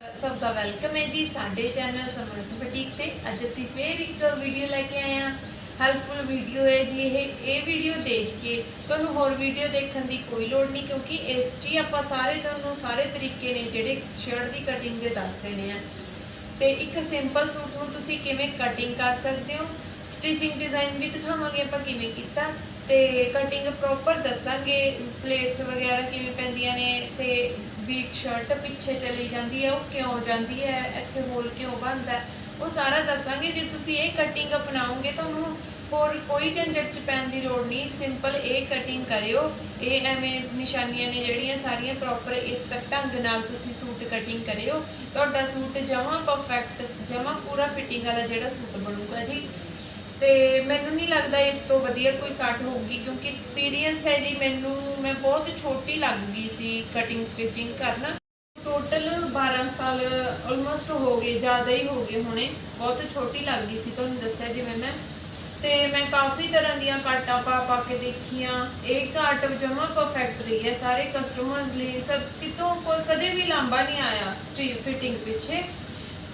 ਸਭ ਦਾ ਵੈਲਕਮ ਹੈ ਜੀ ਸਾਡੇ ਚੈਨਲ ਸਮਰਥ ਬਟੀਕ ਤੇ। ਅੱਜ ਅਸੀਂ ਫੇਰ ਇੱਕ ਵੀਡੀਓ ਲੈ ਕੇ ਆਏ ਹਾਂ। ਹੈਲਪਫੁਲ ਵੀਡੀਓ ਹੈ ਜੀ ਇਹ। ਇਹ ਵੀਡੀਓ ਦੇਖ ਕੇ ਤੁਹਾਨੂੰ ਹੋਰ ਵੀਡੀਓ ਦੇਖਣ ਦੀ ਕੋਈ ਲੋੜ ਨਹੀਂ ਕਿਉਂਕਿ ਇਸ 'ਚ ਹੀ ਆਪਾਂ ਸਾਰੇ ਤੁਹਾਨੂੰ ਸਾਰੇ ਤਰੀਕੇ ਨੇ ਜਿਹੜੇ ਸ਼ਰਟ ਦੀ ਕਟਿੰਗ ਦੇ ਦੱਸ ਦੇਣੇ ਆ। ਤੇ ਇੱਕ ਸਿੰਪਲ ਸੂਟ ਨੂੰ ਤੁਸੀਂ ਕਿਵੇਂ ਕਟਿੰਗ ਕਰ ਸਕਦੇ ਹੋ? ਸਟਿਚਿੰਗ ਡਿਜ਼ਾਈਨ ਵੀ ਦਿਖਾਵਾਂਗੇ ਆਪਾਂ ਕਿਵੇਂ ਕੀਤਾ। ਤੇ ਕਟਿੰਗ ਪ੍ਰੋਪਰ ਦੱਸਾਂਗੇ। ਪਲੇਟਸ ਵਗੈਰਾ ਕਿਵੇਂ ਪੈਂਦੀਆਂ ਨੇ ਤੇ ਬੀਟ ਸ਼ਰਟ ਪਿੱਛੇ ਚਲੀ ਜਾਂਦੀ ਹੈ, ਉਹ ਕਿਉਂ ਜਾਂਦੀ ਹੈ, ਇੱਥੇ ਹੋਲ ਕਿਉਂ ਬਣਦਾ ਉਹ ਸਾਰਾ ਦੱਸਾਂਗੇ, ਜੇ ਤੁਸੀਂ ਇਹ ਕਟਿੰਗ ਅਪਣਾਓਗੇ ਤੁਹਾਨੂੰ ਹੋਰ ਕੋਈ ਝੰਜਟ ਚ ਪੈਣ ਦੀ ਲੋੜ ਨਹੀਂ ਸਿੰਪਲ ਇਹ ਕਟਿੰਗ ਕਰਿਓ, ਇਹ ਐਵੇਂ ਨਿਸ਼ਾਨੀਆਂ ਨੇ ਜਿਹੜੀਆਂ ਸਾਰੀਆਂ ਪ੍ਰੋਪਰ ਇਸ ਢੰਗ ਨਾਲ ਤੁਸੀਂ ਸੂਟ ਕਟਿੰਗ ਕਰਿਓ, ਤੁਹਾਡਾ ਸੂਟ ਜਮਾ ਪਰਫੈਕਟ ਜਮਾ ਪੂਰਾ ਫਿਟਿੰਗ ਵਾਲਾ ਜਿਹੜਾ ਸੂਟ ਬਣੂਗਾ ਜੀ। ਤੇ ਮੈਨੂੰ ਨਹੀਂ ਲੱਗਦਾ ਇਸ ਤੋਂ ਵਧੀਆ ਕੋਈ ਕੱਟ ਹੋਊਗੀ, ਕਿਉਂਕਿ ਐਕਸਪੀਰੀਅੰਸ ਹੈ ਜੀ ਮੈਨੂੰ, ਮੈਂ ਬਹੁਤ ਛੋਟੀ ਲੱਗ ਗਈ ਸੀ ਕਟਿੰਗ ਸਟਿਚਿੰਗ ਕਰਨਾ। ਟੋਟਲ 12 ਸਾਲ ਆਲਮੋਸਟ ਹੋ ਗਏ, ਜ਼ਿਆਦਾ ਹੀ ਹੋ ਗਏ ਹੁਣੇ, ਬਹੁਤ ਛੋਟੀ ਲੱਗ ਗਈ ਸੀ, ਤੁਹਾਨੂੰ ਦੱਸਿਆ ਜਿਵੇਂ ਮੈਂ। ਤੇ ਮੈਂ ਕਾਫੀ ਤਰ੍ਹਾਂ ਦੀਆਂ ਕਾਟਾਂ ਪਾ ਪਾ ਕੇ ਦੇਖੀਆਂ, ਇਹ ਕਾਟ ਜਮਾ ਪਰਫੈਕਟ ਰਹੀ ਹੈ, ਸਾਰੇ ਕਸਟਮਰਸ ਲਈ ਸਭ ਕਿਤੋਂ ਕੋਈ ਕਦੇ ਵੀ ਲਾਂਬਾ ਨਹੀਂ ਆਇਆ ਸਟੀਲ ਫਿਟਿੰਗ ਪਿੱਛੇ।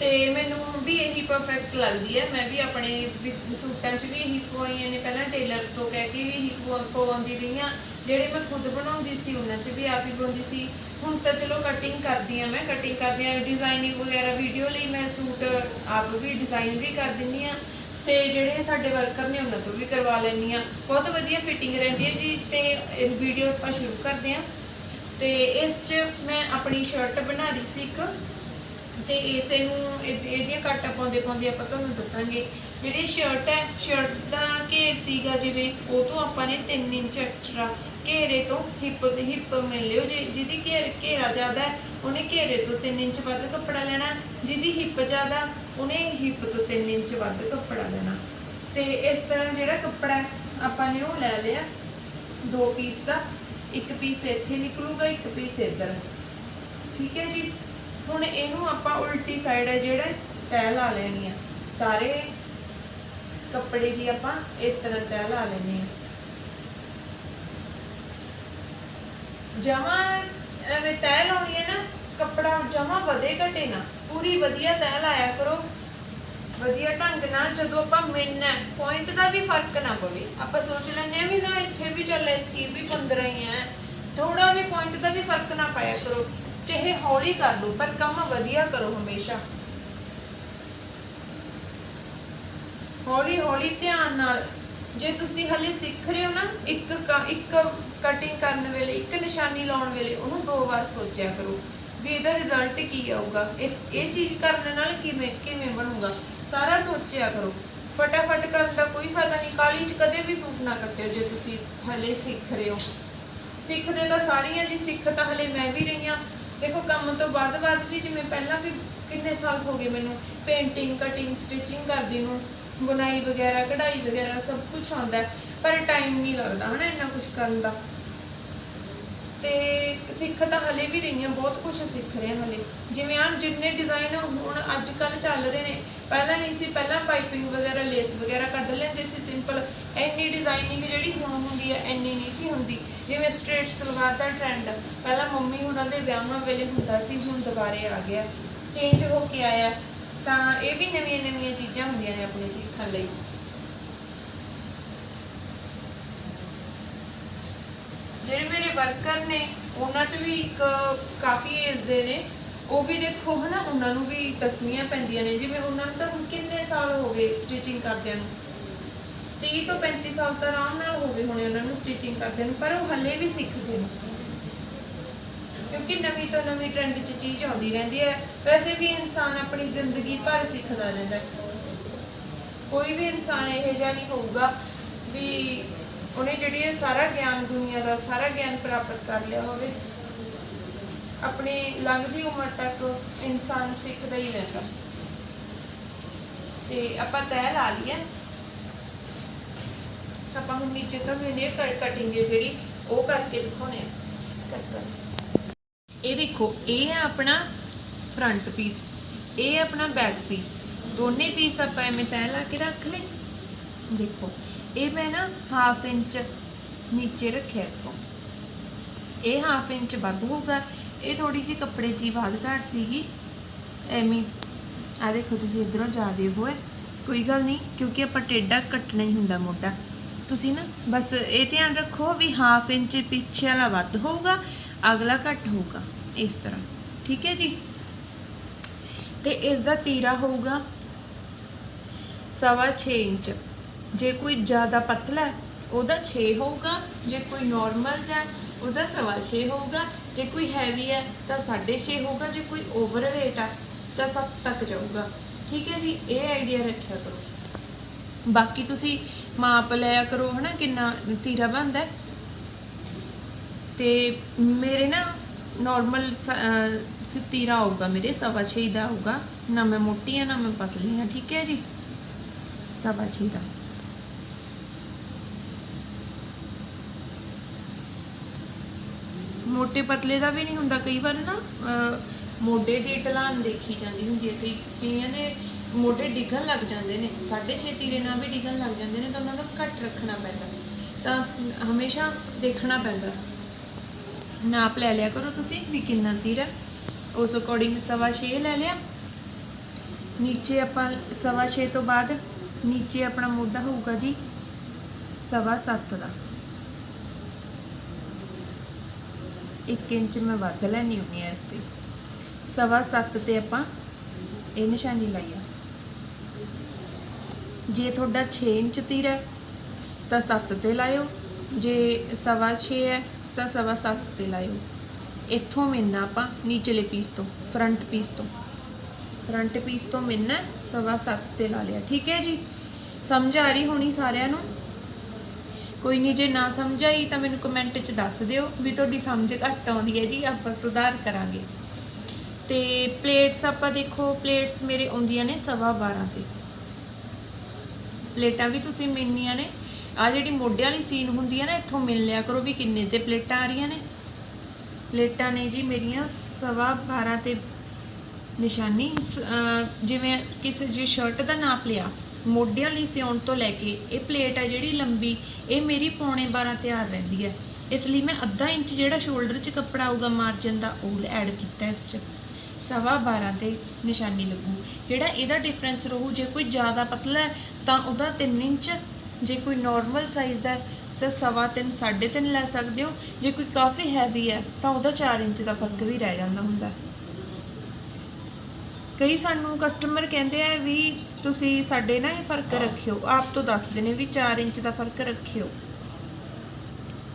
ਤੇ ਮੈਨੂੰ ਵੀ ਇਹੀ ਪਰਫੈਕਟ ਲੱਗਦੀ ਹੈ। ਮੈਂ ਵੀ ਆਪਣੇ ਵੀ ਸੂਟਾਂ 'ਚ ਵੀ ਇਹੀ ਪਵਾਈਆਂ ਨੇ। ਪਹਿਲਾਂ ਟੇਲਰ ਤੋਂ ਕਹਿ ਕੇ ਵੀ ਇਹੀ ਪਵਾ- ਪਵਾਉਂਦੀ ਰਹੀ ਹਾਂ। ਜਿਹੜੇ ਮੈਂ ਖੁਦ ਬਣਾਉਂਦੀ ਸੀ, ਉਹਨਾਂ 'ਚ ਵੀ ਆਪ ਹੀ ਬਣਾਉਂਦੀ ਸੀ। ਹੁਣ ਤਾਂ ਚਲੋ ਕਟਿੰਗ ਕਰਦੀ ਆ ਮੈਂ। ਕਟਿੰਗ ਕਰਦੀ ਆ ਡਿਜ਼ਾਈਨਿੰਗ ਵਗੈਰਾ ਵੀਡੀਓ ਲਈ ਮੈਂ ਸੂਟ ਆਪ ਵੀ ਡਿਜ਼ਾਈਨ ਵੀ ਕਰ ਦਿੰਦੀ ਆ ਤੇ ਜਿਹੜੇ ਸਾਡੇ ਵਰਕਰ ਨੇ, ਉਹਨਾਂ ਤੋਂ ਵੀ ਕਰਵਾ ਲੈਂਦੀ ਆ ਬਹੁਤ ਵਧੀਆ ਫਿਟਿੰਗ ਰਹਿੰਦੀ ਹੈ ਜੀ। ਤੇ ਇਹ ਵੀਡੀਓ ਆਪਾਂ ਸ਼ੁਰੂ ਕਰਦੇ ਆ ਤੇ ਇਸ 'ਚ ਮੈਂ ਆਪਣੀ ਸ਼ਰਟ ਬਣਾ ਰਹੀ ਸੀ ਇੱਕ। ਤੇ ਇਸੇ ਨੂੰ ਇਹ- ਇਹਦੀਆਂ ਕੱਟਾਂ ਪਾਉਂਦੇ ਪਾਉਂਦੇ ਆਪਾਂ ਤੁਹਾਨੂੰ ਦੱਸਾਂਗੇ। ਜਿਹੜੀ ਸ਼ਰਟ ਹੈ ਸ਼ਰਟ ਦਾ ਘੇਰ ਸੀਗਾ ਜਿਵੇਂ ਉਹ ਤੋਂ ਆਪਾਂ ਨੇ 3 ਇੰਚ ਐਕਸਟਰਾ ਘੇਰੇ ਤੋਂ ਹਿੱਪ ਦੇ ਹਿੱਪ ਮਿਲ ਲਿਓ। ਜੇ ਜਿਹਦੀ ਘੇਰ ਘੇਰਾ ਜ਼ਿਆਦਾ ਹੈ ਉਹਨੇ ਘੇਰੇ ਤੋਂ 3 ਇੰਚ ਵੱਧ ਕੱਪੜਾ ਲੈਣਾ। ਜਿਹਦੀ ਹਿੱਪ ਜ਼ਿਆਦਾ ਉਹਨੇ ਹਿੱਪ ਤੋਂ 3 ਇੰਚ ਵੱਧ ਕੱਪੜਾ ਲੈਣਾ। ਤੇ ਇਸ ਤਰ੍ਹਾਂ ਜਿਹੜਾ ਕੱਪੜਾ ਹੈ, ਆਪਾਂ ਨੇ ਉਹ ਲੈ ਲਿਆ। ਦੋ ਪੀਸ ਦਾ। ਇੱਕ ਪੀਸ ਇੱਥੇ ਨਿਕਲੂਗਾ ਇੱਕ ਪੀਸ ਇੱਧਰ। ਠੀਕ ਹੈ ਜੀ? ਹੁਣ ਇਹਨੂੰ ਆਪਾਂ ਉਲਟੀ ਸਾਈਡ ਹੈ ਜਿਹੜਾ ਤੈਅ ਲਾ ਲੈਣੀ ਆ। ਸਾਰੇ ਕੱਪੜੇ ਦੀ ਆਪਾਂ ਇਸ ਤਰ੍ਹਾਂ ਤੈਅ ਲਾ ਲੈਣੀ ਆ। ਜਮਾ ਐਵੇਂ ਤੈਅ ਲਾਉਣੀ ਹੈ ਨਾ, ਕੱਪੜਾ ਜਮਾ ਵਧੇ ਘਟੇ ਨਾ, ਪੂਰੀ ਵਧੀਆ ਤੈਅ ਲਾਇਆ ਕਰੋ। ਵਧੀਆ ਢੰਗ ਨਾਲ ਜਦੋਂ ਆਪਾਂ ਮਿਲਣਾ ਪੁਆਇੰਟ ਦਾ ਵੀ ਫ਼ਰਕ ਨਾ ਪਵੇ। ਆਪਾਂ ਸੋਚ ਲੈਂਦੇ ਆ ਵੀ ਨਾ, ਇੱਥੇ ਵੀ ਚੱਲ, ਇੱਥੇ ਵੀ 15 ਹੀ ਹੈ। ਥੋੜਾ ਵੀ ਪੁਆਇੰਟ ਦਾ ਵੀ ਫ਼ਰਕ ਨਾ ਪਾਇਆ ਕਰੋ। ਚਾਹੇ ਹੌਲੀ ਕਰ ਲਓ, ਪਰ ਕੰਮ ਵਧੀਆ ਕਰੋ ਹਮੇਸ਼ਾ। ਹੌਲੀ ਹੌਲੀ ਧਿਆਨ ਨਾਲ, ਜੇ ਤੁਸੀਂ ਹਲੇ ਸਿੱਖ ਰਹੇ ਹੋ ਨਾ, ਇੱਕ ਇੱਕ ਕਟਿੰਗ ਕਰਨ ਵੇਲੇ, ਇੱਕ ਨਿਸ਼ਾਨੀ ਲਾਉਣ ਵੇਲੇ, ਉਹਨੂੰ ਦੋ ਵਾਰ ਸੋਚਿਆ ਕਰੋ ਵੀ ਇਹਦਾ ਰਿਜ਼ਲਟ ਕੀ ਆਊਗਾ। ਇਹ ਇਹ ਚੀਜ਼ ਕਰਨ ਨਾਲ ਕਿਵੇਂ ਕਿਵੇਂ ਬਣੂਗਾ? ਸਾਰਾ ਸੋਚਿਆ ਕਰੋ। ਫਟਾਫਟ ਕਰਨ ਦਾ ਕੋਈ ਫਾਇਦਾ ਨਹੀਂ। ਕਾਲੀ ਚ ਕਦੇ ਵੀ ਸੂਟ ਨਾ ਕੱਟਿਓ ਜੇ ਤੁਸੀਂ ਹਲੇ ਸਿੱਖ ਰਹੇ ਹੋ। ਸਿੱਖਦੇ ਤਾਂ ਸਾਰੀਆਂ ਜੀ, ਸਿੱਖ ਤਾਂ ਹਲੇ ਮੈਂ ਵੀ ਰਹੀ ਹਾਂ। ਦੇਖੋ, ਕੰਮ ਤੋਂ ਬਾਅਦ ਬਾਅਦ ਵੀ ਜਿਵੇਂ ਪਹਿਲਾਂ ਵੀ ਕਿੰਨੇ ਸਾਲ ਹੋ ਗਏ ਮੈਨੂੰ ਪੇਂਟਿੰਗ ਕਟਿੰਗ ਸਟਿਚਿੰਗ ਕਰਦੀ ਨੂੰ, ਬੁਣਾਈ ਵਗੈਰਾ, ਕਢਾਈ ਵਗੈਰਾ ਸਭ ਕੁਝ ਆਉਂਦਾ ਪਰ ਟਾਈਮ ਨਹੀਂ ਲੱਗਦਾ ਹਨਾ ਇੰਨਾ ਕੁਝ ਕਰਨ ਦਾ। ਤੇ ਸਿੱਖ ਤਾਂ ਹਲੇ ਵੀ ਰਹੀਆਂ, ਬਹੁਤ ਕੁਝ ਸਿੱਖ ਰਹੇ ਹਲੇ। ਜਿਵੇਂ ਆ ਜਿੰਨੇ ਡਿਜ਼ਾਈਨ ਹੁਣ ਅੱਜ ਕੱਲ ਚੱਲ ਰਹੇ ਨੇ, ਪਹਿਲਾਂ ਨਹੀਂ ਸੀ, ਪਹਿਲਾਂ ਪਾਈਪਿੰਗ ਵਗੈਰਾ ਲੇਸ ਵਗੈਰਾ ਕੱਢ ਲੈਂਦੇ ਸੀ ਸਿੰਪਲ ਐਨੀ ਡਿਜ਼ਾਈਨਿੰਗ ਜਿਹੜੀ ਹੁਣ ਹੁੰਦੀ ਹੈ ਐਨੀ ਨਹੀਂ ਸੀ ਹੁੰਦੀ। ਜਿਵੇਂ ਸਟ੍ਰੇਟ ਸਲਵਾਰ ਦਾ ਟ੍ਰੈਂਡ ਪਹਿਲਾਂ ਮੰਮੀ ਉਹਨਾਂ ਦੇ ਵਿਆਹਾਂ ਵੇਲੇ ਹੁੰਦਾ ਸੀ, ਹੁਣ ਦੁਬਾਰੇ ਆ ਗਿਆ। ਚੇਂਜ ਹੋ ਕੇ ਆਇਆ। ਤਾਂ ਇਹ ਵੀ ਨਵੀਆਂ ਨਵੀਆਂ ਚੀਜ਼ਾਂ ਹੁੰਦੀਆਂ ਨੇ ਆਪਣੇ ਸਿੱਖਣ ਲਈ ਜਿਹੜੇ ਮੇਰੇ ਵਰਕਰ ਨੇ, ਉਹਨਾਂ 'ਚ ਵੀ ਇੱਕ ਕਾਫੀ ਏਜ ਦੇ ਨੇ। ਉਹ ਵੀ ਦੇਖੋ ਹਨਾ, ਉਹਨਾਂ ਨੂੰ ਵੀ ਤਸਮੀਆਂ ਪੈਂਦੀਆਂ ਨੇ। ਜਿਵੇਂ ਉਹਨਾਂ ਨੂੰ ਤਾਂ ਹੁਣ ਕਿੰਨੇ ਸਾਲ ਹੋ ਗਏ ਸਟਿਚਿੰਗ ਕਰਦਿਆਂ ਨੂੰ? 30 ਤੋਂ 35 ਸਾਲ ਤਾਂ ਆਰਾਮ ਨਾਲ ਹੋ ਗਏ ਹੋਣੇ ਉਹਨਾਂ ਨੂੰ ਸਟਿਚਿੰਗ ਕਰਦਿਆਂ ਨੂੰ, ਪਰ ਉਹ ਹੱਲੇ ਵੀ ਸਿੱਖਦੇ ਨੇ। ਕਿਉਂਕਿ ਨਵੀਂ ਤੋਂ ਨਵੀਂ ਟ੍ਰੈਂਡ 'ਚ ਚੀਜ਼ ਆਉਂਦੀ ਰਹਿੰਦੀ ਹੈ। ਵੈਸੇ ਵੀ ਇਨਸਾਨ ਆਪਣੀ ਜ਼ਿੰਦਗੀ ਭਰ ਸਿੱਖਦਾ ਰਹਿੰਦਾ ਕੋਈ ਵੀ ਇਨਸਾਨ ਇਹੋ ਜਿਹਾ ਨਹੀਂ ਹੋਊਗਾ ਵੀ ਉਹਨੇ ਜਿਹੜੀ ਇਹ ਸਾਰਾ ਗਿਆਨ ਦੁਨੀਆ ਦਾ, ਸਾਰਾ ਗਿਆਨ ਪ੍ਰਾਪਤ ਕਰ ਲਿਆ ਹੋਵੇ, ਆਪਣੀ ਲੰਘਦੀ ਉਮਰ ਤੱਕ ਇਨਸਾਨ ਸਿੱਖਦਾ ਹੀ ਰਹਿੰਦਾ। ਤੇ ਆਪਾਂ ਤੈਅ ਲਾ ਲਈਏ। ਆਪਾਂ ਹੁਣ ਨੀਚੇ ਤੋਂ ਵੀ ਕਟਿੰਗ ਜਿਹੜੀ, ਉਹ ਕਰਕੇ ਦਿਖਾਉਣੇ ਆ। ਇਹ ਦੇਖੋ, ਇਹ ਹੈ ਆਪਣਾ ਫਰੰਟ ਪੀਸ ਇਹ ਆਪਣਾ ਬੈਕ ਪੀਸ ਦੋਨੇ ਪੀਸ ਆਪਾਂ ਐਵੇਂ ਤੈਅ ਲਾ ਕੇ ਰੱਖ ਲਏ। ਦੇਖੋ ਇਹ ਮੈਂ ਨਾ ਹਾਫ ਇੰਚ ਨੀਚੇ ਰੱਖਿਆ ਇਸ ਤੋਂ। ਇਹ ਹਾਫ ਇੰਚ ਵੱਧ ਹੋਊਗਾ। ਇਹ ਥੋੜੀ ਜਿਹੀ ਕੱਪੜੇ 'ਚ ਹੀ ਵੱਧ ਘਾਟ ਸੀਗੀ। ਐਵੇਂ ਆ ਦੇਖੋ ਤੁਸੀਂ ਇਧਰੋਂ ਜਾਦੇ ਹੋਏ। ਕੋਈ ਗੱਲ ਨਹੀਂ, ਕਿਉਂਕਿ ਆਪਾਂ ਟੇਡਾ ਕੱਟਣਾ ਹੀ ਹੁੰਦਾ ਮੋਢਾ। ਤੁਸੀਂ ਨਾ ਬਸ ਇਹ ਧਿਆਨ ਰੱਖੋ ਵੀ ਹਾਫ ਇੰਚ ਪਿੱਛੇ ਵਾਲਾ ਵੱਧ ਹੋਊਗਾ, ਅਗਲਾ ਘੱਟ ਹੋਊਗਾ, ਇਸ ਤਰ੍ਹਾਂ। ਠੀਕ ਹੈ ਜੀ? ਤੇ ਇਸ ਦਾ ਤੀਰਾ ਹੋਊਗਾ ਸਵਾ 6 ਇੰਚ। ਜੇ ਕੋਈ ਜ਼ਿਆਦਾ ਪਤਲਾ ਉਹਦਾ 6 ਹੋਊਗਾ, ਜੇ ਕੋਈ ਨਾਰਮਲ ਜਾਂ ਉਹਦਾ ਸਵਾ 6 ਹੋਊਗਾ, ਜੇ ਕੋਈ ਹੈਵੀ ਹੈ, ਤਾਂ 6.5 ਹੋਊਗਾ, ਜੇ ਕੋਈ ਓਵਰ weight ਆ ਤਾਂ 7 ਤੱਕ ਜਾਊਗਾ। ਠੀਕ ਹੈ ਜੀ, ਇਹ ਆਈਡੀਆ ਰੱਖਿਆ ਕਰੋ। ਬਾਕੀ ਤੁਸੀਂ ਮਾਪ ਲਿਆ ਕਰੋ, ਹਨਾ, ਕਿੰਨਾ ਤੀਰਾ ਬਣਦਾ ਹੈ। ਤੇ ਮੇਰੇ ਨਾ ਨਾਰਮਲ ਤੀਰਾ ਆਊਗਾ ਮੇਰੇ, ਸਵਾ 6 ਦਾ ਆਊਗਾ। ਨਾ ਮੈਂ ਮੋਟੀ ਆ ਨਾ ਮੈਂ ਪਤਲੀ ਆ ਠੀਕ ਹੈ ਜੀ? ਸਵਾ 6 ਦਾ। ਮੋਟੇ ਪਤਲੇ ਦਾ ਵੀ ਨਹੀਂ ਹੁੰਦਾ, ਕਈ ਵਾਰ ਨਾ ਮੋਢੇ ਦੀ ਢਲਾਨ ਦੇਖੀ ਜਾਂਦੀ ਹੁੰਦੀ ਹੈ, ਕਈ, ਕਈਆਂ ਦੇ ਮੋਢੇ ਡਿੱਗਣ ਲੱਗ ਜਾਂਦੇ ਨੇ 6.5 ਤੀਰੇ ਨਾਲ ਵੀ ਡਿੱਗਣ ਲੱਗ ਜਾਂਦੇ ਨੇ ਤਾਂ ਉਹਨਾਂ ਦਾ ਘੱਟ ਰੱਖਣਾ ਪੈਂਦਾ, ਤਾਂ ਹਮੇਸ਼ਾ ਦੇਖਣਾ ਪੈਂਦਾ। ਨਾਪ ਲੈ ਲਿਆ ਕਰੋ ਤੁਸੀਂ ਵੀ ਕਿੰਨਾ ਤੀਰ ਉਸ ਅਕੋਰਡਿੰਗ ਸਵਾ 6 ਲੈ ਲਿਆ। ਨੀਚੇ ਆਪਾਂ ਸਵਾ 6 ਤੋਂ ਬਾਅਦ ਨੀਚੇ ਆਪਣਾ ਮੋਢਾ ਹੋਊਗਾ ਜੀ, ਸਵਾ 7 ਦਾ। 1 ਇੰਚ ਮੈਂ ਵੱਧ ਲੈਣੀ ਹੁੰਦੀ ਆ ਇਸ ਤੇ। ਸਵਾ 7 ਤੇ ਆਪਾਂ ਇਹ ਨਿਸ਼ਾਨੀ ਲਾਈ ਆ। ਜੇ ਤੁਹਾਡਾ 6 ਇੰਚ ਤੀਰ ਹੈ, ਤਾਂ 7 ਤੇ ਲਾਇਓ। ਜੇ ਸਵਾ 6 ਹੈ, ਤਾਂ ਸਵਾ 7 ਤੇ ਲਾਇਓ। ਇੱਥੋਂ ਮਿਲਣਾ ਆਪਾਂ ਨੀਚਲੇ ਪੀਸ ਤੋਂ ਫਰੰਟ ਪੀਸ ਤੋਂ। ਫਰੰਟ ਪੀਸ ਤੋਂ ਮਿਲਣਾ ਸਵਾ 7 ਤੇ ਲਾ ਲਿਆ। ਠੀਕ ਹੈ ਜੀ? ਸਮਝ ਆ ਰਹੀ ਹੋਣੀ ਸਾਰਿਆਂ ਨੂੰ? ਕੋਈ ਨਹੀਂ, ਜੇ ਨਾ ਸਮਝ ਆਈ ਤਾਂ ਮੈਨੂੰ ਕਮੈਂਟ 'ਚ ਦੱਸ ਦਿਓ ਵੀ ਤੁਹਾਡੀ ਸਮਝ ਘੱਟ ਆਉਂਦੀ ਹੈ ਜੀ, ਆਪਾਂ ਸੁਧਾਰ ਕਰਾਂਗੇ। ਤੇ ਪਲੇਟਸ ਆਪਾਂ ਦੇਖੋ ਪਲੇਟਸ ਮੇਰੇ ਆਉਂਦੀਆਂ ਨੇ ਸਵਾ 12 ਤੇ। ਪਲੇਟਾਂ ਵੀ ਤੁਸੀਂ ਮਿਲਣੀਆਂ ਨੇ। ਆ ਜਿਹੜੀ ਮੋਢਿਆਂ ਵਾਲੀ ਸੀਨ ਹੁੰਦੀ ਹੈ ਨਾ, ਇੱਥੋਂ ਮਿਲ ਲਿਆ ਕਰੋ ਵੀ ਕਿੰਨੇ ਤੇ ਪਲੇਟਾਂ ਆ ਰਹੀਆਂ ਨੇ। ਪਲੇਟਾਂ ਨੇ ਜੀ ਮੇਰੀਆਂ ਸਵਾ 12 ਤੇ ਨਿਸ਼ਾਨੀ, ਸ- ਜਿਵੇਂ ਕਿਸੇ, ਜੇ ਸ਼ਰਟ ਦਾ ਨਾਪ ਲਿਆ ਮੋਢਿਆਂ ਲਈ ਸਿਉਣ ਤੋਂ ਲੈ ਕੇ ਇਹ ਪਲੇਟ ਹੈ ਜਿਹੜੀ ਲੰਬੀ, ਇਹ ਮੇਰੀ ਪੌਣੇ 12 ਤਿਆਰ ਰਹਿੰਦੀ ਹੈ। ਇਸ ਲਈ ਮੈਂ ਅੱਧਾ ਇੰਚ ਜਿਹੜਾ ਸ਼ੋਲਡਰ 'ਚ ਕੱਪੜਾ ਆਊਗਾ ਮਾਰਜਨ ਦਾ, ਉਹ ਐਡ ਕੀਤਾ ਇਸ 'ਚ। ਸਵਾ 12 ਤੇ ਨਿਸ਼ਾਨੀ ਲੱਗੂ। ਜਿਹੜਾ ਇਹਦਾ ਡਿਫਰੈਂਸ ਰਹੂ, ਜੇ ਕੋਈ ਜ਼ਿਆਦਾ ਪਤਲਾ ਹੈ, ਤਾਂ ਉਹਦਾ 3 ਇੰਚ। ਜੇ ਕੋਈ ਨਾਰਮਲ ਸਾਈਜ਼ ਦਾ ਤਾਂ ਸਵਾ 3 3.5 ਲੈ ਸਕਦੇ ਹੋ। ਜੇ ਕੋਈ ਕਾਫੀ ਹੈਵੀ ਹੈ, ਤਾਂ ਉਹਦਾ 4 ਇੰਚ ਦਾ ਫ਼ਰਕ ਵੀ ਰਹਿ ਜਾਂਦਾ ਹੁੰਦਾ। ਕਈ ਸਾਨੂੰ ਕਸਟਮਰ ਕਹਿੰਦੇ ਆ ਵੀ ਤੁਸੀਂ ਸਾਡੇ ਨਾ ਇਹ ਫ਼ਰਕ ਰੱਖਿਓ ਆਪ ਤੋਂ ਦੱਸਦੇ ਨੇ ਵੀ 4 ਇੰਚ ਦਾ ਫ਼ਰਕ ਰੱਖਿਓ।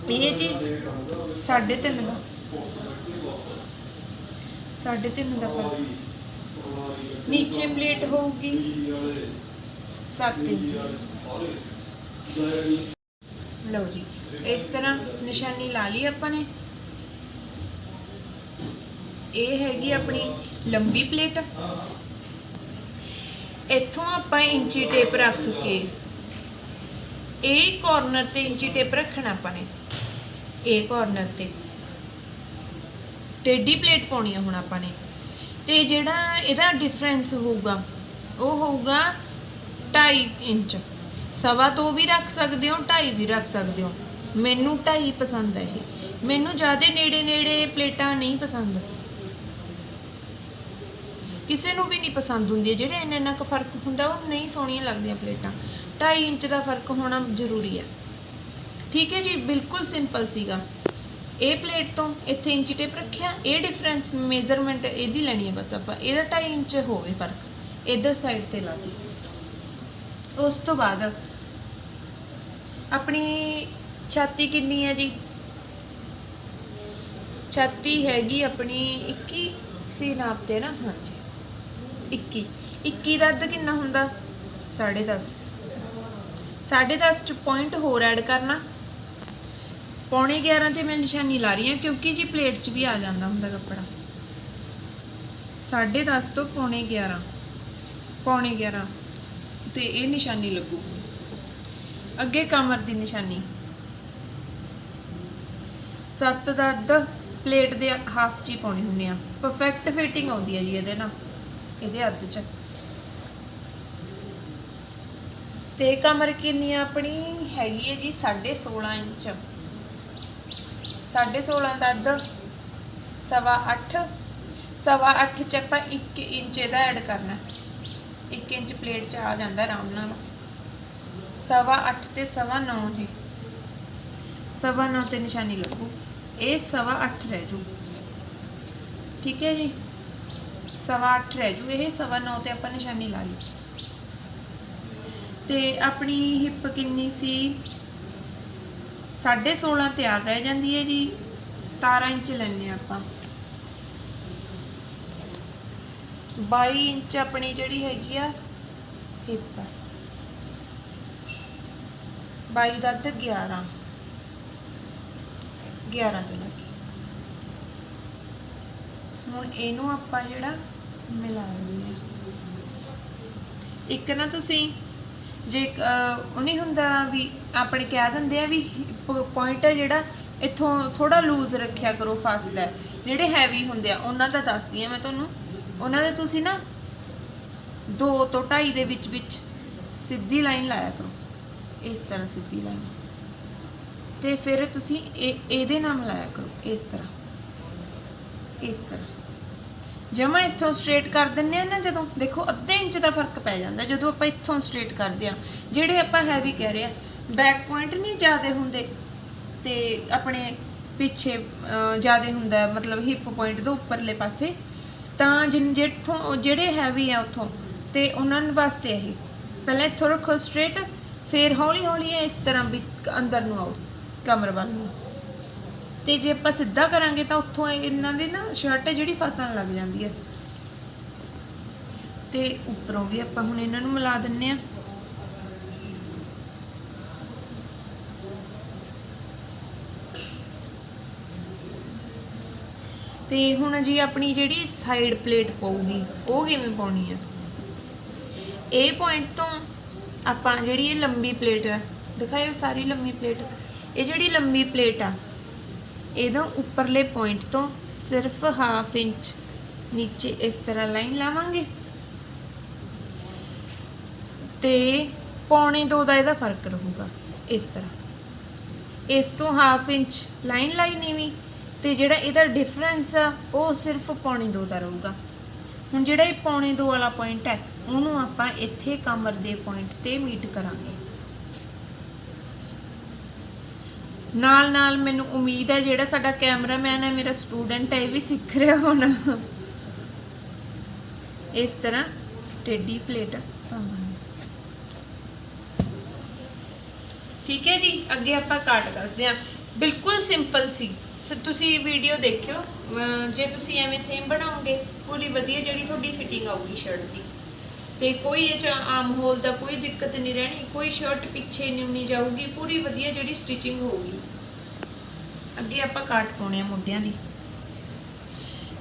ਇਹ ਜੀ 3.5 ਦਾ। 3.5 ਦਾ ਫ਼ਰਕ। ਨੀਚੇ ਪਲੇਟ ਹੋਊਗੀ 7 ਇੰਚ। ਲਓ ਜੀ ਇਸ ਤਰ੍ਹਾਂ ਨਿਸ਼ਾਨੀ ਲਾ ਲਈ ਆਪਾਂ ਨੇ। ਇਹ ਹੈਗੀ ਆਪਣੀ ਲੰਬੀ ਪਲੇਟ। ਇੱਥੋਂ ਆਪਾਂ ਇੰਚੀ ਟੇਪ ਰੱਖ ਕੇ, ਇਹ ਕਾਰਨਰ ਤੇ ਇੰਚੀ ਟੇਪ ਰੱਖਣਾ ਆਪਾਂ ਨੇ। ਇਹ ਕਾਰਨਰ ਤੇ। ਟੇਢੀ ਪਲੇਟ ਪਾਉਣੀ ਆ ਹੁਣ ਆਪਾਂ ਨੇ। ਤੇ ਜਿਹੜਾ ਇਹਦਾ ਡਿਫਰੈਂਸ ਹੋਊਗਾ, ਉਹ ਹੋਊਗਾ 2.5 ਇੰਚ। ਸਵਾ ਤੋਂ ਵੀ ਰੱਖ ਸਕਦੇ ਹੋ 2.5 ਵੀ ਰੱਖ ਸਕਦੇ ਹੋ। ਮੈਨੂੰ 2.5 ਪਸੰਦ ਹੈ ਇਹ। ਮੈਨੂੰ ਜ਼ਿਆਦਾ ਨੇੜੇ ਨੇੜੇ ਪਲੇਟਾਂ ਨਹੀਂ ਪਸੰਦ। ਕਿਸੇ ਨੂੰ ਵੀ ਨਹੀਂ ਪਸੰਦ ਹੁੰਦੀ ਜਿਹੜੇ ਇੰਨਾ ਇੰਨਾ ਕੁ ਫ਼ਰਕ ਹੁੰਦਾ, ਉਹ ਨਹੀਂ ਸੋਹਣੀਆਂ ਲੱਗਦੀਆਂ ਪਲੇਟਾਂ। 2.5 ਇੰਚ ਦਾ ਫ਼ਰਕ ਹੋਣਾ ਜ਼ਰੂਰੀ ਹੈ। ਠੀਕ ਹੈ ਜੀ, ਬਿਲਕੁਲ ਸਿੰਪਲ ਸੀਗਾ। ਇਹ ਪਲੇਟ ਤੋਂ ਇੱਥੇ ਇੰਚੀ ਟੇਪ ਰੱਖਿਆ, ਇਹ ਡਿਫਰੈਂਸ ਮੇਜ਼ਰਮੈਂਟ ਇਹਦੀ ਲੈਣੀ ਹੈ ਬਸ ਆਪਾਂ। ਇਹਦਾ 2.5 ਇੰਚ ਹੋਵੇ ਫ਼ਰਕ, ਇਧਰ ਸਾਈਡ ਤੇ ਲਾ ਦੀ ਉਸ ਤੋਂ ਬਾਅਦ ਆਪਣੀ ਛਾਤੀ ਕਿੰਨੀ ਹੈ ਜੀ? ਛਾਤੀ ਹੈਗੀ ਆਪਣੀ 21 ਸੀ ਨਾਪ ਤੇ ਨਾ? ਹਾਂਜੀ। 21 21 ਦਾ ਅੱਧ ਕਿੰਨਾ ਹੁੰਦਾ? 10.5 10.5 ਚ ਪੁਆਇੰਟ ਹੋਰ ਐਡ ਕਰਨਾ। ਪੌਣੇ 11 ਤੇ ਮੈਂ ਨਿਸ਼ਾਨੀ ਲਾ ਰਹੀ ਹਾਂ, ਕਿਉਂਕਿ ਜੀ ਪਲੇਟ 'ਚ ਵੀ ਆ ਜਾਂਦਾ ਹੁੰਦਾ ਕੱਪੜਾ। 10.5 ਤੋਂ ਪੌਣੇ 11 ਪੌਣੇ 11 ਤੇ ਇਹ ਨਿਸ਼ਾਨੀ ਲੱਗੂ। ਅੱਗੇ ਕਮਰ ਦੀ ਨਿਸ਼ਾਨੀ। 7 ਦਾ ਅੱਧ ਪਲੇਟ ਦੇ ਹਾਫ ਚ ਹੀ ਪਾਉਣੀ ਹੁੰਦੀ ਆ। ਪਰਫੈਕਟ ਫਿਟਿੰਗ ਆਉਂਦੀ ਹੈ ਜੀ ਇਹਦੇ ਨਾਲ। ਇਹਦੇ ਅੱਧ ਚ। ਤੇ ਕਮਰ ਕਿੰਨੀ ਆਪਣੀ ਹੈਗੀ ਹੈ ਜੀ? 16.5 ਇੰਚ। 16.5 ਦਾ ਅੱਧ, ਸਵਾ 8 ਸਵਾ 8 ਚ ਆਪਾਂ 1 ਇੰਚ ਇਹਦਾ ਐਡ ਕਰਨਾ। 1 ਇੰਚ ਪਲੇਟ ਚ ਆ ਜਾਂਦਾ ਆਰਾਮ ਨਾਲ। ਸਵਾ 8 ਤੇ ਸਵਾ 9 ਜੀ। ਸਵਾ 9 ਤੇ ਨਿਸ਼ਾਨੀ ਲੱਗੂ। ਇਹ ਸਵਾ 8 ਰਹਿ ਜੂ। ਠੀਕ ਹੈ ਜੀ? ਸਵਾ 8 ਰਹਿ ਜੂ ਇਹ ਸਵਾ 9 ਤੇ ਆਪਾਂ ਨਿਸ਼ਾਨੀ ਲਾ ਲਈ। ਤੇ ਆਪਣੀ ਹਿੱਪ ਕਿੰਨੀ ਸੀ? 16.5 ਤਿਆਰ ਰਹਿ ਜਾਂਦੀ ਹੈ ਜੀ 17 ਇੰਚ ਲੈਣੇ ਆਪਾਂ। 22 ਇੰਚ ਆਪਣੀ ਜਿਹੜੀ ਹੈਗੀ ਆ, ਹਿੱਪ। ਆ 22 ਦਾ ਅੱਧ 11 11 ਤੇ ਲੱਗੀ ਹੁਣ ਇਹਨੂੰ ਆਪਾਂ ਜਿਹੜਾ ਮਿਲਾ ਦਿੰਦੇ ਆ। ਇੱਕ ਨਾ ਤੁਸੀਂ ਜੇ ਉਹ ਨਹੀਂ ਹੁੰਦਾ ਵੀ ਆਪਣੇ ਕਹਿ ਦਿੰਦੇ ਆ ਵੀ ਪੁਆਇੰਟ ਹੈ ਜਿਹੜਾ ਇੱਥੋਂ ਥੋੜਾ ਲੂਜ਼ ਰੱਖਿਆ ਕਰੋ ਫਸਦਾ। ਜਿਹੜੇ ਹੈਵੀ ਹੁੰਦੇ ਆ, ਉਹਨਾਂ ਦਾ ਦੱਸਦੀ ਆ ਮੈਂ ਤੁਹਾਨੂੰ। ਉਹਨਾਂ ਦੇ ਤੁਸੀਂ ਨਾ 2 ਤੋਂ 2.5 ਦੇ ਵਿੱਚ ਵਿੱਚ ਸਿੱਧੀ ਲਾਈਨ ਲਾਇਆ ਕਰੋ। ਇਸ ਤਰ੍ਹਾਂ ਸਿੱਧੀ ਲਾਈਨ ਤੇ ਫਿਰ ਤੁਸੀਂ ਇਹ, ਇਹਦੇ ਨਾਲ ਮਿਲਾਇਆ ਕਰੋ। ਇਸ ਤਰ੍ਹਾਂ। ਇਸ ਤਰ੍ਹਾਂ। ਜਮਾ ਇੱਥੋਂ ਸਟ੍ਰੇਟ ਕਰ ਦਿੰਨੇ ਆ ਨਾ ਜਦੋਂ, ਦੇਖੋ ਅੱਧੇ ਇੰਚ ਦਾ ਫ਼ਰਕ ਪੈ ਜਾਂਦਾ ਜਦੋਂ ਆਪਾਂ ਇੱਥੋਂ ਸਟ੍ਰੇਟ ਕਰਦੇ ਆ ਜਿਹੜੇ ਆਪਾਂ ਹੈਵੀ ਕਹਿ ਰਹੇ ਆ ਬੈਕ ਪੁਆਇੰਟ ਨਹੀਂ ਜ਼ਿਆਦੇ ਹੁੰਦੇ ਤੇ ਆਪਣੇ ਪਿੱਛੇ ਜ਼ਿਆਦੇ ਹੁੰਦਾ ਮਤਲਬ ਹਿਪ ਪੁਆਇੰਟ ਦੇ ਉੱਪਰਲੇ ਪਾਸੇ, ਤਾਂ ਜਿਨ, ਜਿੱਥੋਂ ਜਿਹੜੇ ਹੈਵੀ ਆ ਉੱਥੋਂ, ਤੇ ਉਹਨਾਂ ਵਾਸਤੇ ਇਹ। ਪਹਿਲਾਂ ਇੱਥੋਂ ਰੱਖੋ ਸਟ੍ਰੇਟ ਫਿਰ ਹੌਲੀ ਹੌਲੀ ਇਸ ਤਰ੍ਹਾਂ ਵੀ ਅੰਦਰ ਨੂੰ ਆਓ, ਕਮਰ ਵੱਲ ਨੂੰ। ਤੇ ਜੇ ਆਪਾਂ ਸਿੱਧਾ ਕਰਾਂਗੇ ਤਾਂ ਉੱਥੋਂ ਇਹਨਾਂ ਦੀ ਨਾ ਸ਼ਰਟ ਹੈ ਜਿਹੜੀ ਫਸਣ ਲੱਗ ਜਾਂਦੀ ਹੈ। ਤੇ ਉੱਪਰੋਂ ਵੀ ਆਪਾਂ ਹੁਣ ਇਹਨਾਂ ਨੂੰ ਮਿਲਾ ਦਿੰਨੇ ਆ। ਤੇ ਹੁਣ ਜੀ ਆਪਣੀ ਜਿਹੜੀ ਸਾਈਡ ਪਲੇਟ ਪਊਗੀ, ਉਹ ਕਿਵੇਂ ਪਾਉਣੀ ਹੈ? ਇਹ ਪੁਆਇੰਟ ਤੋਂ ਆਪਾਂ ਜਿਹੜੀ ਇਹ ਲੰਬੀ ਪਲੇਟ ਹੈ, ਦਿਖਾਇਓ ਸਾਰੀ ਲੰਬੀ ਪਲੇਟ ਇਹ ਜਿਹੜੀ ਲੰਬੀ ਪਲੇਟ ਆ ਇਹਦਾ ਉੱਪਰਲੇ ਪੁਆਇੰਟ ਤੋਂ ਸਿਰਫ ਹਾਫ ਇੰਚ ਨੀਚੇ ਇਸ ਤਰ੍ਹਾਂ ਲਾਈਨ ਲਾਵਾਂਗੇ। ਤੇ ਪੌਣੇ 2 ਦਾ ਇਹਦਾ ਫ਼ਰਕ ਰਹੂਗਾ ਇਸ ਤਰ੍ਹਾਂ। ਇਸ ਤੋਂ ਹਾਫ ਇੰਚ ਲਾਈਨ ਲਾਈ ਨੀਵੀਂ ਤੇ ਜਿਹੜਾ ਇਹਦਾ ਡਿਫਰੈਂਸ ਆ, ਉਹ ਸਿਰਫ ਪੌਣੇ 2 ਦਾ ਰਹੂਗਾ। ਹੁਣ ਜਿਹੜਾ ਇਹ ਪੌਣੇ 2 ਵਾਲਾ ਪੁਆਇੰਟ ਹੈ, ਉਹਨੂੰ ਆਪਾਂ ਇੱਥੇ ਕਮਰ ਦੇ ਪੁਆਇੰਟ ਤੇ ਮੀਟ ਕਰਾਂਗੇ। ਨਾਲ ਨਾਲ ਮੈਨੂੰ ਉਮੀਦ ਹੈ ਜਿਹੜਾ ਸਾਡਾ ਕੈਮਰਾਮੈਨ ਹੈ, ਮੇਰਾ ਸਟੂਡੈਂਟ ਹੈ, ਇਹ ਵੀ ਸਿੱਖ ਰਿਹਾ ਹੋਣਾ। ਇਸ ਤਰ੍ਹਾਂ ਟੇਡੀ ਪਲੇਟ ਪਾਵਾਂਗੇ। ਠੀਕ ਹੈ ਜੀ, ਅੱਗੇ ਆਪਾਂ ਕਾਟ ਦੱਸਦੇ ਹਾਂ। ਬਿਲਕੁਲ ਸਿੰਪਲ ਸੀ। ਤੁਸੀਂ ਵੀਡੀਓ ਦੇਖਿਓ। ਜੇ ਤੁਸੀਂ ਐਵੇਂ ਸੇਮ ਬਣਾਓਗੇ, ਪੂਰੀ ਵਧੀਆ ਜਿਹੜੀ ਤੁਹਾਡੀ ਫਿਟਿੰਗ ਆਊਗੀ ਸ਼ਰਟ ਦੀ। ਤੇ ਕੋਈ ਇਹ ਚ ਆਮ ਹੋਲ ਦਾ ਕੋਈ ਦਿੱਕਤ ਨਹੀਂ ਰਹਿਣੀ, ਕੋਈ ਸ਼ਰਟ ਪਿੱਛੇ ਨਹੀਂ ਜਾਊਗੀ, ਪੂਰੀ ਵਧੀਆ ਜਿਹੜੀ ਸਟਿਚਿੰਗ ਹੋਊਗੀ। ਅੱਗੇ ਆਪਾਂ ਕਾਟ ਪਾਉਣੇ ਆ ਮੁੰਡਿਆਂ ਦੀ।